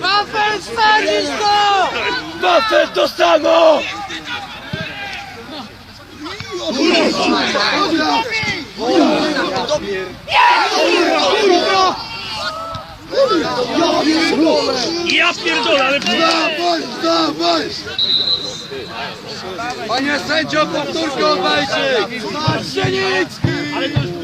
Wafel spalisz go! Wafel dostaną! Kurwa! Kurwa! Kurwa! Ja pierdolę, ale... Dawaj, dawaj! Panie sędzio, powtórkę obejrzyj! Karet!